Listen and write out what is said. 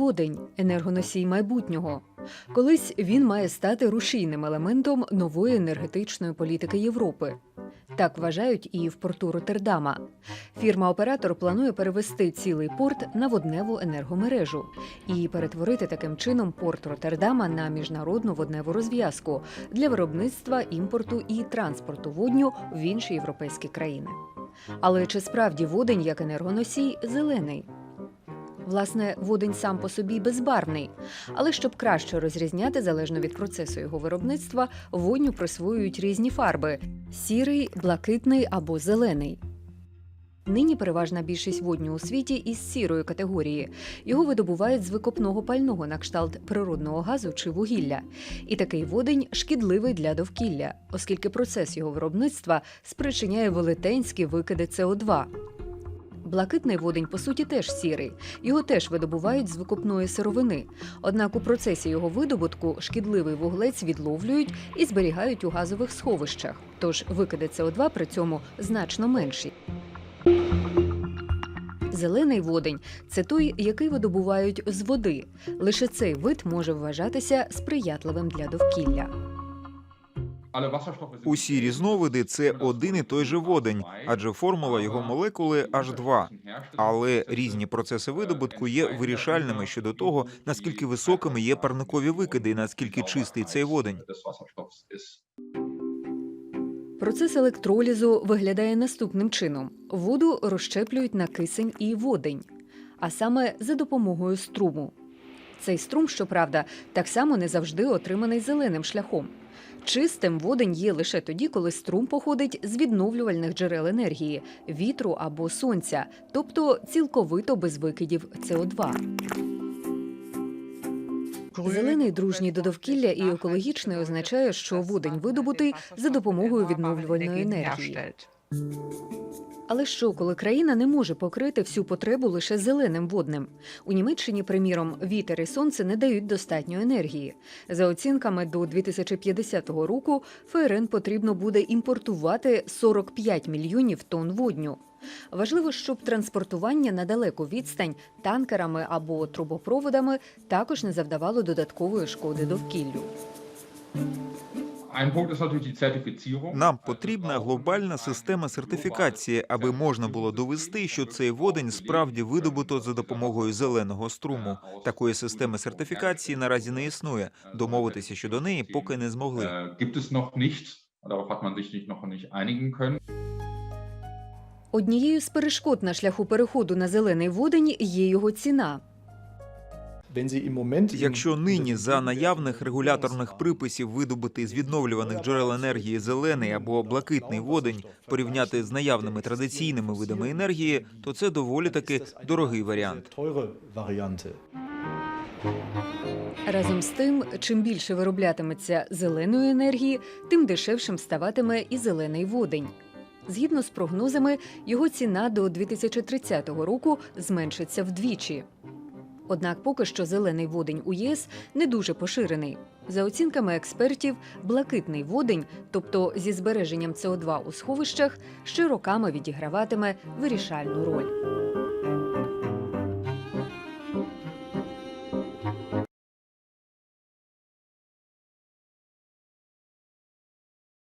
водень енергоносій майбутнього. Колись він має стати рушійним елементом нової енергетичної політики Європи. Так вважають і в порту Роттердама. Фірма-оператор планує перевести цілий порт на водневу енергомережу і перетворити таким чином порт Роттердама на міжнародну водневу розв'язку для виробництва, імпорту і транспорту водню в інші європейські країни. Але чи справді водень як енергоносій зелений? Власне, водень сам по собі безбарвний, але щоб краще розрізняти залежно від процесу його виробництва, водню присвоюють різні фарби: сірий, блакитний або зелений. Нині переважна більшість водню у світі із сірої категорії. Його видобувають з викопного пального на кшталт природного газу чи вугілля. І такий водень шкідливий для довкілля, оскільки процес його виробництва спричиняє велетенські викиди СО2. Блакитний водень, по суті, теж сірий. Його теж видобувають з викопної сировини. Однак у процесі його видобутку шкідливий вуглець відловлюють і зберігають у газових сховищах. Тож викиди СО2 при цьому значно менші. Зелений водень це той, який видобувають з води. Лише цей вид може вважатися сприятливим для довкілля. Усі різновиди це один і той же водень, адже формула його молекули H2. Але різні процеси видобутку є вирішальними щодо того, наскільки високими є парникові викиди, і наскільки чистий цей водень. Процес електролізу виглядає наступним чином: воду розщеплюють на кисень і водень, а саме за допомогою струму. Цей струм, щоправда, так само не завжди отриманий зеленим шляхом. Чистим водень є лише тоді, коли струм походить з відновлювальних джерел енергії вітру або сонця, тобто цілковито без викидів СО2. Зелений дружній до довкілля і екологічний означає, що водень видобутий за допомогою відновлювальної енергії. Але що, коли країна не може покрити всю потребу лише зеленим водним? У Німеччині, приміром, вітер і сонце не дають достатньо енергії. За оцінками до 2050 року ФРН потрібно буде імпортувати 45 мільйонів тонн водню. Важливо, щоб транспортування на далеку відстань танкерами або трубопроводами також не завдавало додаткової шкоди довкіллю. Нам потрібна глобальна система сертифікації, аби можна було довести, що цей водень справді видобуто за допомогою зеленого струму. Такої системи сертифікації наразі не існує. Домовитися щодо неї поки не змогли. Können. Однією з перешкод на шляху переходу на зелений водень є його ціна. Якщо нині за наявних регуляторних приписів видобутий з відновлюваних джерел енергії зелений або блакитний водень порівняти з наявними традиційними видами енергії, то це доволі таки дорогий варіант. Разом з тим, чим більше вироблятиметься зеленої енергії, тим дешевшим ставатиме і зелений водень. Згідно з прогнозами, його ціна до 2030 року зменшиться вдвічі. Однак поки що зелений водень у ЄС не дуже поширений. За оцінками експертів, блакитний водень, тобто зі збереженням СО2 у сховищах, ще роками відіграватиме вирішальну роль.